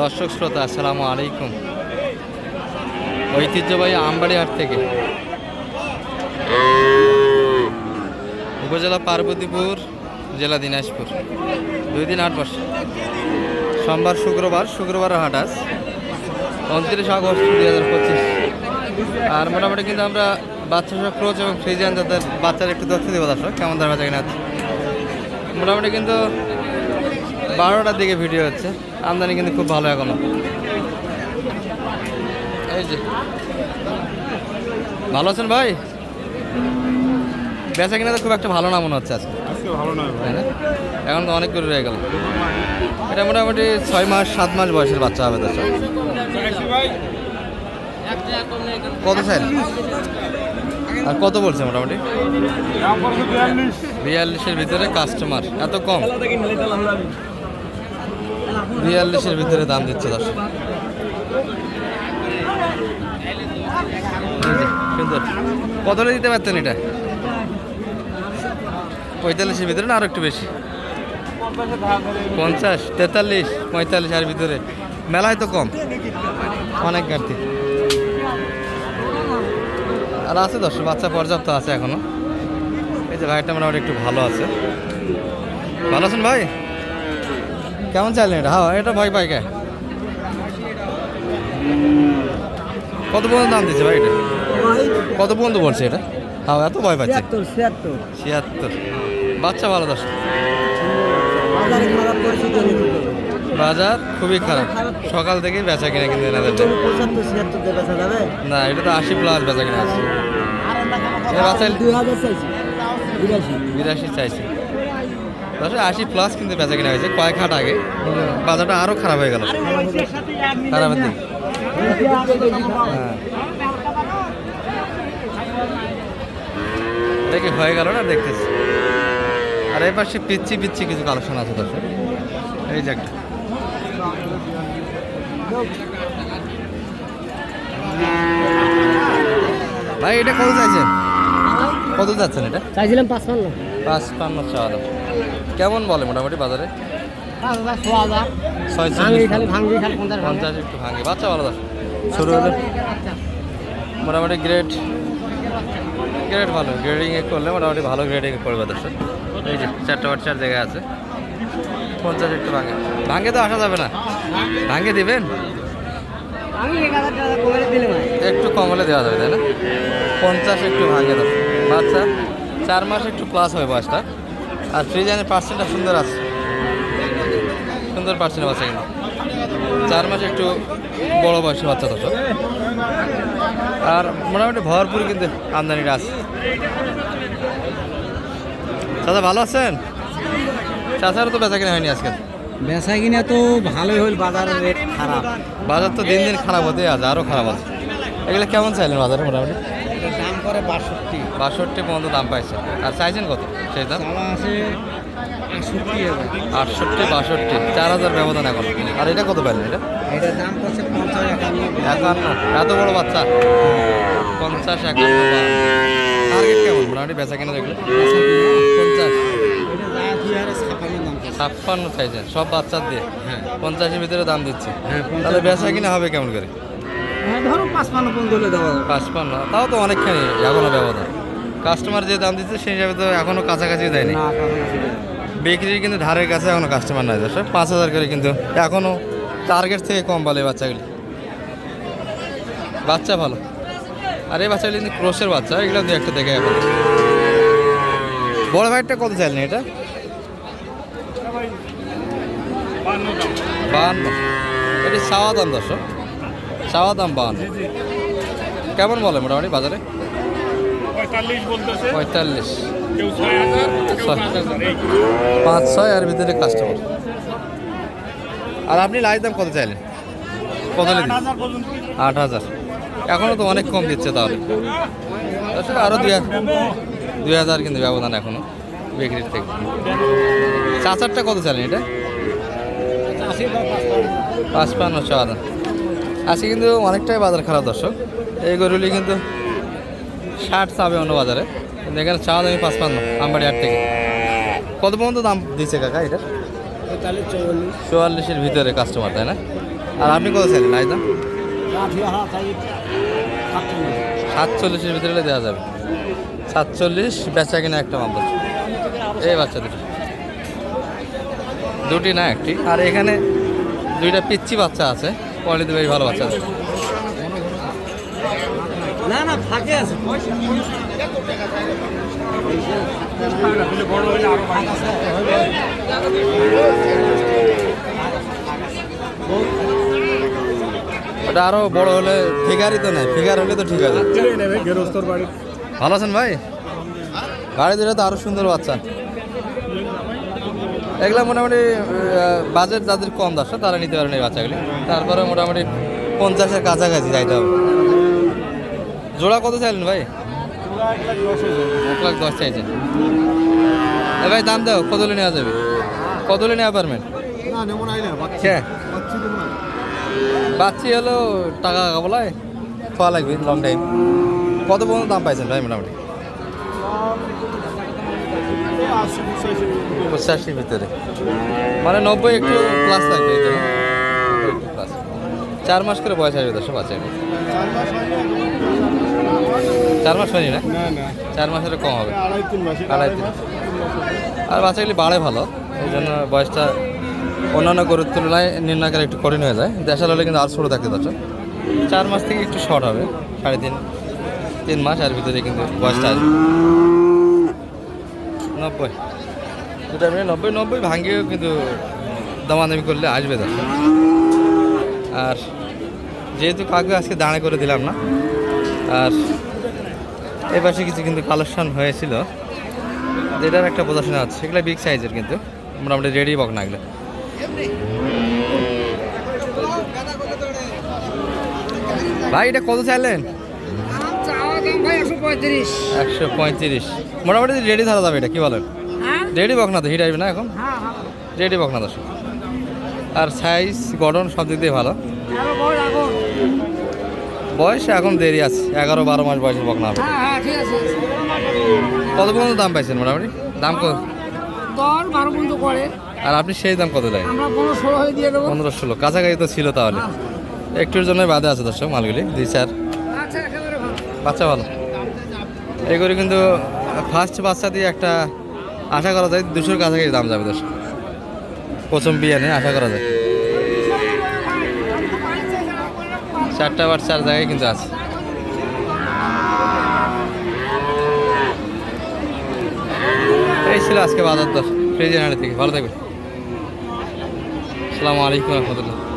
দর্শক শ্রোতা, আসসালামু আলাইকুম। ঐতিহ্যবাহী আমবাড়িহাট থেকে উপজেলা পার্বতীপুর, জেলা দিনাজপুর। দুই দিন আট বসে সোমবার, শুক্রবার শুক্রবার হাট আজ। উনত্রিশ আগস্ট দুই হাজার পঁচিশ। আর মোটামুটি কিন্তু আমরা বাচ্চা সব ক্রোচ এবং ফ্রিজিয়ান যাদের বাচ্চার একটু তথ্য দেবো দর্শক, কেমন দাম আছে কিনা মোটামুটি কিন্তু বারোটার দিকে ভিডিও হচ্ছে। আমদানি কিন্তু খুব ভালো এখনও। এই যে। ভালো আছেন ভাই? বেচা কিনা তো খুব একটা ভালো না মনে হচ্ছে আজকে। ভালো নয় এখন তো অনেক করে রয়ে গেল। এটা মোটামুটি ছয় মাস সাত মাস বয়সের বাচ্চা হবে ভাই কত চাই আর কত বলছে মোটামুটি? বিয়াল্লিশের ভিতরে কাস্টমার এত কম? বিয়াল্লিশের ভিতরে দাম দিচ্ছে দশ সুন্দর। কত দিতে পারতেন এটা? পঁয়তাল্লিশের ভিতরে না আরও একটু বেশি? পঞ্চাশ, তেতাল্লিশ, পঁয়তাল্লিশ আর ভিতরে। মেলায় তো কম। অনেক ঘাটতি। আর আছে দশ বাচ্চা পর্যাপ্ত আছে এখনও। এই যে ভাইটা মোটামুটি একটু ভালো আছে। ভালো আছেন ভাই? কেমন চাইলেন এটা? হ্যাঁ এটা ভয় পাই কে? কত পর্যন্ত দাম দিচ্ছে ভাই এটা? কত পর্যন্ত বলছে এটা? হ্যাঁ এত ভয় পাচ্ছে। ছিয়াত্তর বাচ্চা ভালো দশ বাজারে খুবই খারাপ। সকাল থেকেই বেচা কিনা কিন্তু এনাদের যাবে? না এটা তো আশি প্লাস বেচা কিনা আছে। বাচ্চা বিরাশি চাইছে। দশ আশি প্লাস কিন্তু বেচা কিনা হয়েছে কয়েক হাট আগে। বাজারটা আরও খারাপ হয়ে গেল। খারাপের দিক। হ্যাঁ। কি হয়ে গেল না? দেখতেছি। আর এই পাশে পিচ্ছি পিচ্ছি কিছু কালেকশন আছে দর্শক। এই যে একটা। ভাই এটা কত চাইছেন? কত যাচ্ছেন এটা? চাইছিলাম পাঁচপান্ন। পাঁচ পান্ন চাওয়া দাম কেমন বলে মোটামুটি বাজারে? পঞ্চাশ একটু ভাঙে। বাচ্চা ভালো দশ শুরু হলে? মোটামুটি গ্রেড গ্রেড ভালো। গ্রেডিং করলে মোটামুটি ভালো গ্রেডিং করবে দর্শক। এই যে, চারটা বাচ্চার জায়গা আছে। পঞ্চাশ একটু ভাঙে। ভাঙে তো আসা যাবে না। ভাঙে দিবেন? একটু কম হলে দেওয়া যাবে, তাই না? পঞ্চাশ একটু ভাঙে দশ বাচ্চা চার মাস একটু প্লাস হয় বয়সটা। আর ফ্রিজানের পার্সেন্টটা সুন্দর আছে। সুন্দর পার্সেন্ট বাচ্চা কিন্তু। চার মাস একটু বড় বয়সের বাচ্চা দর্শক আর মোটামুটি ভরপুর কিন্তু আমদানিটা আছে। দাদা ভালো আছেন? চাচারও তো বেচা কিনা হয়নি আজকে। বেচা কিনা তো ভালোই হইল বাজারের রেট খারাপ। বাজার তো দিন দিন খারাপ হতে আছে আরও খারাপ আছে। এগুলো কেমন চাইলেন বাজারে মোটামুটি? করে বাষট্টি। বাষট্টি পর্যন্ত দাম পাইছে। আর চাইছেন কত? সেই দাম? আছে আটষট্টি বাষট্টি। চার হাজার ব্যবধান এখন। আর এটা কত পাইলেন এটা? এটার দাম করছে পঞ্চাশ একান্ন। এত বড় বাচ্চা? পঞ্চাশ একান্ন টার্গেট কেমন? মোটামুটি বেচা কেনা দেখলে পঞ্চাশ। ছাপ্পান্ন চাইছেন। সব বাচ্চার দিয়ে? হ্যাঁ। পঞ্চাশের ভিতরে দাম দিচ্ছে। হ্যাঁ তাহলে বেচা কিনা হবে কেমন করে? হ্যাঁ ধরো পাঁচপান্ন পর্যন্ত হলে দেওয়া যাবে। পাঁচপান্ন তাও তো অনেকখানি এখনও ব্যবধান। কাস্টমার যে দাম দিচ্ছে সেই হিসাবে তো এখনও কাছাকাছি দেয়নি। না কাছাকাছি বিক্রির কিন্তু ধারের কাছে এখনও কাস্টমার নাই দর্শক। পাঁচ হাজার করে কিন্তু এখনও টার্গেট থেকে কম বলে বাচ্চাগুলি। বাচ্চা ভালো। আর এই বাচ্চাগুলি কিন্তু ক্রোশের বাচ্চা এগুলো দু একটা দেখে এখন। বড় ভাইটা কত চাইলেন এটা? বাহান্ন এটি চাওয়া দাম দর্শক। চাওয়া দাম বাহান্ন। কেমন বলে মোটামুটি বাজারে? পঁয়তাল্লিশ। পাঁচ পাঁচ ছয় আর ভিতরে কাস্টমার আর আপনি লাইট দাম কত চাইলেন? কত আট হাজার এখনও তো অনেক কম দিচ্ছে তাহলে। আসলে আরও দুই হাজার দুই হাজার কিন্তু ব্যবধান এখনও বিক্রির থেকে। চাচারটা কত চাইলেন এটা? পাঁচপান্ন। পাঁচপান্ন ছ হাজার। আজকে কিন্তু অনেকটাই বাজার খারাপ দর্শক। এই গরুলি কিন্তু ষাট চাবে অন্য বাজারে। কিন্তু এখানে চা দামি পাঁচপান্ন আমবাড়ি হাট থেকে। কত পর্যন্ত দাম দিচ্ছে কাকা এটা? চুয়াল্লিশের ভিতরে কাস্টমার তাই না? আর আপনি কত চাইলেন চাই সাতচল্লিশ সাতচল্লিশের ভিতরে দেওয়া যাবে। সাতচল্লিশ বেচা কিনা একটা মাত্র এই বাচ্চা দুটো। দুটি না একটি। আর এখানে দুইটা পিচ্ছি বাচ্চা আছে। কোয়ালিটি বেশ ভালো বাচ্চা। আছে না না ফাঁকে আছে। বড় হলে আরও ওটা আরও বড় হলে ফিগারই তো নাই ফিগার হলে তো ঠিক আছে। বাড়ি। ভালো আছেন ভাই? গাড়ি দিলে তো আরও সুন্দর বাচ্চা। এগুলো মোটামুটি বাজেট যাদের কম দশ তারা নিতে পারেন এই বাচ্চাগুলি। তারপরে মোটামুটি পঞ্চাশের কাছাকাছি যাইতে হবে। জোড়া কত চাইলেন ভাই? এক লাখ দশ চাইছেন এ ভাই দাম দাও কদলে নেওয়া যাবে? কত হলে নেওয়া পারবেন? হ্যাঁ বাচ্চি। হলো টাকা বলায় খাওয়া লাগবে লং টাইম কত পর্যন্ত দাম পাইছেন ভাই মোটামুটি? পঁচাশির ভিতরে। মানে নব্বই একটু প্লাস plus। চার মাস করে বয়স আসবে দশ বাচ্চা চার মাস হয়নি না? চার মাসের কম হবে। আড়াই তিন আর বাচ্চাগুলি বাড়ে ভালো এই জন্য বয়সটা অন্যান্য গরুর তুলনায় নির্ণয়কার একটু কঠিন হয়ে যায়। দেশাল হলে কিন্তু আর ছোটো থাকতে দশ চার মাস থেকে একটু শর্ট হবে সাড়ে তিন তিন মাস আর ভিতরে কিন্তু বয়সটা আসবে। নব্বই। দুটা নব্বই নব্বই ভাঙ্গিয়েও কিন্তু দামাদামি করলে আসবে দশ আর যেহেতু কাউকে আজকে দাঁড়ে করে দিলাম না, আর এ পাশে কিছু কিন্তু কালেকশন হয়েছিল। যেটার একটা প্রদর্শনী আছে, সেগুলো বিগ সাইজের কিন্তু, মোটামুটি রেডি বক না এগুলো। ভাই, এটা কত চাইলেন? একশো পঁয়ত্রিশ। মোটামুটি রেডি ধরা যাবে এটা কি বলেন? হ্যাঁ? রেডি বক না তো হিট আসবে না এখন? হ্যাঁ রেডি বক না দর্শক আর সাইজ গঠন সব দিক দিয়ে ভালো। বয়স এখন। দেরি আছে এগারো বারো মাস বয়সের বক না হবে। হ্যাঁ কত পর্যন্ত দাম পাইছেন মোটামুটি? দাম কত? দশ বারো পর্যন্ত করে আর আপনি সেই দাম কত দেয়? পনেরো ষোলো কাছাকাছি তো ছিল তাহলে। একটুর জন্য বাদে আছে দর্শক মালগুলি দুই চার। ভালো বাচ্চা ভালো। এগুলি কিন্তু ফার্স্ট বাচ্চা দিয়ে একটা আশা করা যায়, দুশোর কাছাকাছি দাম যাবে দর্শক। প্রথম বিয়ে নেই আশা করা যায়। চারটা বার চার জায়গায় কিন্তু আছে। এই ছিল আজকে বাজার দর ফ্রিজের হাড়ি থেকে। ভালো থাকবে আসসালামু আলাইকুম রহমতুল্লাহ।